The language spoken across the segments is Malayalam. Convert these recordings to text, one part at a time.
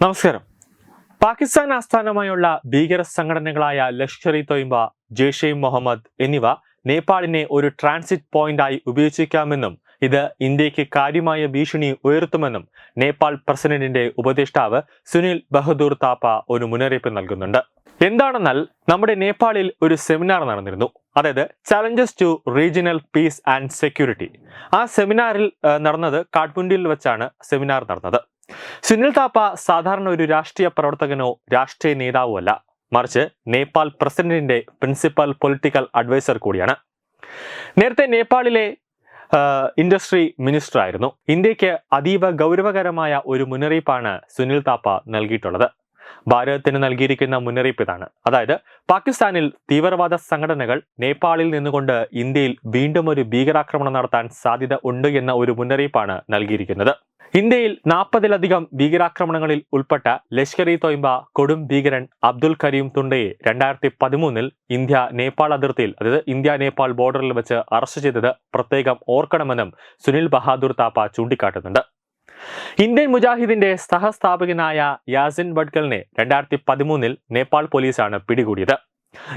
നമസ്കാരം. പാകിസ്ഥാൻ ആസ്ഥാനമായുള്ള ഭീകര സംഘടനകളായ ലഷ്കർ ഇ തൊയ്ബ ജെയ്ഷെ മുഹമ്മദ് എന്നിവ നേപ്പാളിനെ ഒരു ട്രാൻസിറ്റ് പോയിന്റായി ഉപയോഗിക്കാമെന്നും ഇത് ഇന്ത്യയ്ക്ക് കാര്യമായ ഭീഷണി ഉയർത്തുമെന്നും നേപ്പാൾ പ്രസിഡന്റിന്റെ ഉപദേഷ്ടാവ് സുനിൽ ബഹദൂർ താപ്പ ഒരു മുന്നറിയിപ്പ് നൽകുന്നുണ്ട്. എന്താണെന്നാൽ നമ്മുടെ നേപ്പാളിൽ ഒരു സെമിനാർ നടന്നിരുന്നു. അതായത് challenges to regional peace and security ആ സെമിനാറിൽ നടന്നത് കാഠ്മണ്ഡുവിൽ വെച്ചാണ് സെമിനാർ നടന്നത്. സുനിൽ താപ്പ സാധാരണ ഒരു രാഷ്ട്രീയ പ്രവർത്തകനോ രാഷ്ട്രീയ നേതാവോ അല്ല. മറിച്ച് നേപ്പാൾ പ്രസിഡന്റിന്റെ പ്രിൻസിപ്പൽ പൊളിറ്റിക്കൽ അഡ്വൈസർ കൂടിയാണ്. നേരത്തെ നേപ്പാളിലെ ഇൻഡസ്ട്രി മിനിസ്റ്റർ ആയിരുന്നു ഇന്ത്യയ്ക്ക് അതീവ ഗൗരവകരമായ ഒരു മുന്നറിയിപ്പാണ് സുനിൽ താപ്പ നൽകിയിട്ടുള്ളത്. ഭാരതത്തിന് നൽകിയിരിക്കുന്ന മുന്നറിയിപ്പ് ഇതാണ്. അതായത് പാകിസ്ഥാനിൽ തീവ്രവാദ സംഘടനകൾ നേപ്പാളിൽ നിന്നുകൊണ്ട് ഇന്ത്യയിൽ വീണ്ടും ഒരു ഭീകരാക്രമണം നടത്താൻ സാധ്യത ഉണ്ട് എന്ന ഒരു മുന്നറിയിപ്പാണ് നൽകിയിരിക്കുന്നത്. ഇന്ത്യയിൽ നാൽപ്പതിലധികം ഭീകരാക്രമണങ്ങളിൽ ഉൾപ്പെട്ട ലഷ്കർ ഇ തൊയ്മ്പ കൊടും ഭീകരൻ അബ്ദുൽ കരീം തുണ്ടയെ രണ്ടായിരത്തി പതിമൂന്നിൽ ഇന്ത്യ നേപ്പാൾ അതിർത്തിയിൽ അതായത് ഇന്ത്യ നേപ്പാൾ ബോർഡറിൽ വെച്ച് അറസ്റ്റ് ചെയ്തത് പ്രത്യേകം ഓർക്കണമെന്നും സുനിൽ ബഹാദൂർ താപ്പ ചൂണ്ടിക്കാട്ടുന്നുണ്ട്. ഇന്ത്യൻ മുജാഹിദിന്റെ സഹസ്ഥാപകനായ യാസിൻ ബഡ്കലിനെ രണ്ടായിരത്തി പതിമൂന്നിൽ നേപ്പാൾ പോലീസാണ് പിടികൂടിയത്.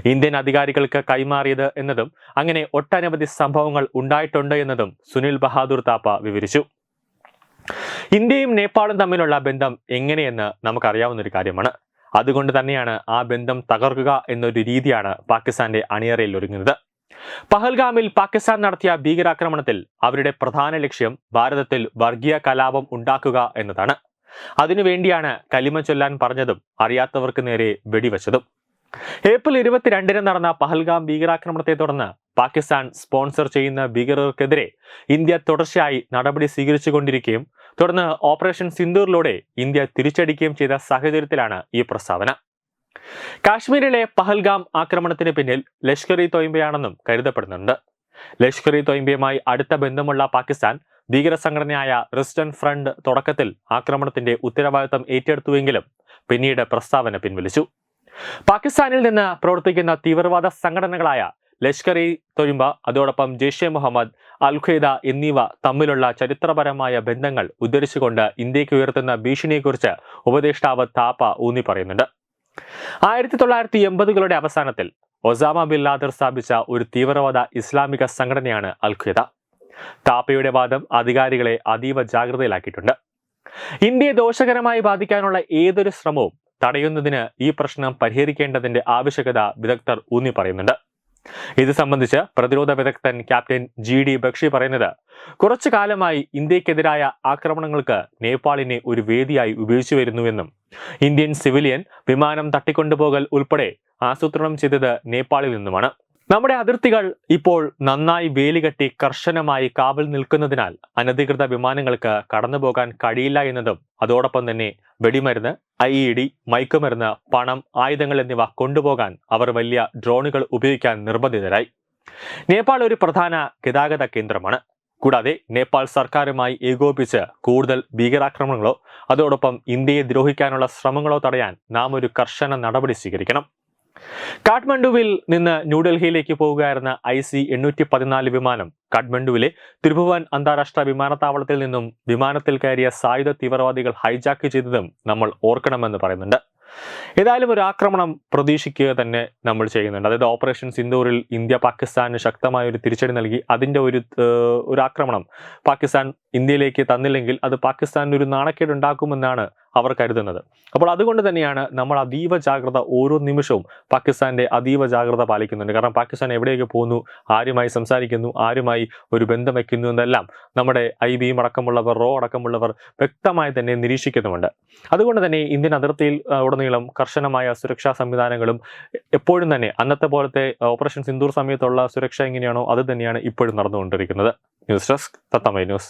ഇന്ത്യൻ അധികാരികൾക്ക് കൈമാറിയത് എന്നതും അങ്ങനെ ഒട്ടനവധി സംഭവങ്ങൾ ഉണ്ടായിട്ടുണ്ട് എന്നതും സുനിൽ ബഹാദൂർ താപ്പ വിവരിച്ചു. ഇന്ത്യയും നേപ്പാളും തമ്മിലുള്ള ബന്ധം എങ്ങനെയെന്ന് നമുക്കറിയാവുന്ന ഒരു കാര്യമാണ്. അതുകൊണ്ട് തന്നെയാണ് ആ ബന്ധം തകർക്കുക എന്നൊരു രീതിയാണ് പാകിസ്ഥാന്റെ അണിയറയിൽ ഒരുങ്ങുന്നത്. പഹൽഗാമിൽ പാകിസ്ഥാൻ നടത്തിയ ഭീകരാക്രമണത്തിൽ അവരുടെ പ്രധാന ലക്ഷ്യം ഭാരതത്തിൽ വർഗീയ കലാപം ഉണ്ടാക്കുക എന്നതാണ്. അതിനുവേണ്ടിയാണ് കലിമ ചൊല്ലാൻ പറഞ്ഞതും അറിയാത്തവർക്ക് നേരെ വെടിവെച്ചതും. ഏപ്രിൽ ഇരുപത്തിരണ്ടിന് നടന്ന പഹൽഗാം ഭീകരാക്രമണത്തെ തുടർന്ന് പാകിസ്ഥാൻ സ്പോൺസർ ചെയ്യുന്ന ഭീകരർക്കെതിരെ ഇന്ത്യ തുടർച്ചയായി നടപടി സ്വീകരിച്ചുകൊണ്ടിരിക്കുകയും തുടർന്ന് ഓപ്പറേഷൻ സിന്ദൂറിലൂടെ ഇന്ത്യ തിരിച്ചടിക്കുകയും ചെയ്ത സാഹചര്യത്തിലാണ് ഈ പ്രസ്താവന. കാശ്മീരിലെ പഹൽഗാം ആക്രമണത്തിന് പിന്നിൽ ലഷ്കർ ഇ തോയിമ്പയാണെന്നും കരുതപ്പെടുന്നുണ്ട്. ലഷ്കർ ഇ തോയിമ്പയുമായി അടുത്ത ബന്ധമുള്ള പാകിസ്ഥാൻ ഭീകര സംഘടനയായ റെസിസ്റ്റന്റ് ഫ്രണ്ട് തുടക്കത്തിൽ ആക്രമണത്തിന്റെ ഉത്തരവാദിത്തം ഏറ്റെടുത്തുവെങ്കിലും പിന്നീട് പ്രസ്താവന പിൻവലിച്ചു. പാകിസ്ഥാനിൽ നിന്ന് പ്രവർത്തിക്കുന്ന തീവ്രവാദ സംഘടനകളായ ലഷ്കർ ഇ തൊഴിമ്പ അതോടൊപ്പം ജെയ്ഷെ മുഹമ്മദ് അൽ ഖ്വയ്ദ എന്നിവ തമ്മിലുള്ള ചരിത്രപരമായ ബന്ധങ്ങൾ ഉദ്ധരിച്ചുകൊണ്ട് ഇന്ത്യയ്ക്ക് ഉയർത്തുന്ന ഭീഷണിയെക്കുറിച്ച് ഉപദേഷ്ടാവ് താപ്പ ഊന്നി പറയുന്നുണ്ട് ആയിരത്തി തൊള്ളായിരത്തി എൺപതുകളുടെ അവസാനത്തിൽ ഒസാമ ബിൻ ലാദർ സ്ഥാപിച്ച ഒരു തീവ്രവാദ ഇസ്ലാമിക സംഘടനയാണ് അൽ ഖ്വയ്ദ താപ്പയുടെ വാദം അധികാരികളെ അതീവ ജാഗ്രതയിലാക്കിയിട്ടുണ്ട്. ഇന്ത്യയെ ദോഷകരമായി ബാധിക്കാനുള്ള ഏതൊരു ശ്രമവും തടയുന്നതിന് ഈ പ്രശ്നം പരിഹരിക്കേണ്ടതിന്റെ ആവശ്യകത വിദഗ്ധർ ഊന്നി പറയുന്നുണ്ട് ഇത് സംബന്ധിച്ച് പ്രതിരോധ വിദഗ്ധൻ ക്യാപ്റ്റൻ ജി ഡി ബക്ഷി പറയുന്നത് കുറച്ചു കാലമായി ഇന്ത്യക്കെതിരായ ആക്രമണങ്ങൾക്ക് നേപ്പാളിനെ ഒരു വേദിയായി ഉപയോഗിച്ചു വരുന്നുവെന്നും ഇന്ത്യൻ സിവിലിയൻ വിമാനം തട്ടിക്കൊണ്ടുപോകൽ ഉൾപ്പെടെ ആസൂത്രണം ചെയ്തത് നേപ്പാളിൽ നിന്നുമാണ്. നമ്മുടെ അതിർത്തികൾ ഇപ്പോൾ നന്നായി വേലികെട്ടി കർശനമായി കാവൽ നിൽക്കുന്നതിനാൽ അനധികൃത വിമാനങ്ങൾക്ക് കടന്നുപോകാൻ കഴിയില്ല എന്നതും അതോടൊപ്പം തന്നെ വെടിമരുന്ന് ഐ ഇ ഡി മയക്കുമരുന്ന് പണം ആയുധങ്ങൾ എന്നിവ കൊണ്ടുപോകാൻ അവർ വലിയ ഡ്രോണുകൾ ഉപയോഗിക്കാൻ നിർബന്ധിതരായി. നേപ്പാൾ ഒരു പ്രധാന ഗതാഗത കേന്ദ്രമാണ്. കൂടാതെ നേപ്പാൾ സർക്കാരുമായി ഏകോപിച്ച് കൂടുതൽ ഭീകരാക്രമണങ്ങളോ അതോടൊപ്പം ഇന്ത്യയെ ദ്രോഹിക്കാനുള്ള ശ്രമങ്ങളോ തടയാൻ നാം ഒരു കർശന നടപടി സ്വീകരിക്കണം. കാഠ്മണ്ഡുവിൽ നിന്ന് ന്യൂഡൽഹിയിലേക്ക് പോവുകയായിരുന്ന ഐ സി എണ്ണൂറ്റി പതിനാല് വിമാനം കാഠ്മണ്ഡുവിലെ ത്രിഭുവൻ അന്താരാഷ്ട്ര വിമാനത്താവളത്തിൽ നിന്നും വിമാനത്തിൽ കയറിയ സായുധ തീവ്രവാദികൾ ഹൈജാക്ക് ചെയ്തതും നമ്മൾ ഓർക്കണമെന്ന് പറയുന്നുണ്ട്. ഏതായാലും ഒരു ആക്രമണം പ്രതീക്ഷിക്കുക തന്നെ നമ്മൾ ചെയ്യുന്നുണ്ട്. അതായത് ഓപ്പറേഷൻ സിന്ദൂറിൽ ഇന്ത്യ പാകിസ്ഥാന് ശക്തമായ ഒരു തിരിച്ചടി നൽകി. അതിന്റെ ഒരു ഒരു ആക്രമണം പാകിസ്ഥാൻ ഇന്ത്യയിലേക്ക് തന്നില്ലെങ്കിൽ അത് പാകിസ്ഥാനിന് ഒരു നാണക്കേട് ഉണ്ടാക്കുമെന്നാണ് അവർ കരുതുന്നത്. അപ്പോൾ അതുകൊണ്ട് തന്നെയാണ് നമ്മൾ അതീവ ജാഗ്രത ഓരോ നിമിഷവും പാകിസ്ഥാന്റെ അതീവ ജാഗ്രത പാലിക്കുന്നുണ്ട്. കാരണം പാകിസ്ഥാൻ എവിടെയൊക്കെ പോകുന്നു ആരുമായി സംസാരിക്കുന്നു ആരുമായി ഒരു ബന്ധം വയ്ക്കുന്നു എന്നെല്ലാം നമ്മുടെ ഐ ബിയും അടക്കമുള്ളവർ റോ അടക്കമുള്ളവർ വ്യക്തമായി തന്നെ നിരീക്ഷിക്കുന്നുമുണ്ട്. അതുകൊണ്ട് തന്നെ ഇന്ത്യൻ അതിർത്തിയിൽ ഉടനീളം കർശനമായ സുരക്ഷാ സംവിധാനങ്ങളും എപ്പോഴും തന്നെ അന്നത്തെ പോലത്തെ ഓപ്പറേഷൻ സിന്ദൂർ സമയത്തുള്ള സുരക്ഷ എങ്ങനെയാണോ അത് തന്നെയാണ് ഇപ്പോഴും നടന്നുകൊണ്ടിരിക്കുന്നത്. ന്യൂസ് ഡെസ്ക് തത്തമൈ ന്യൂസ്.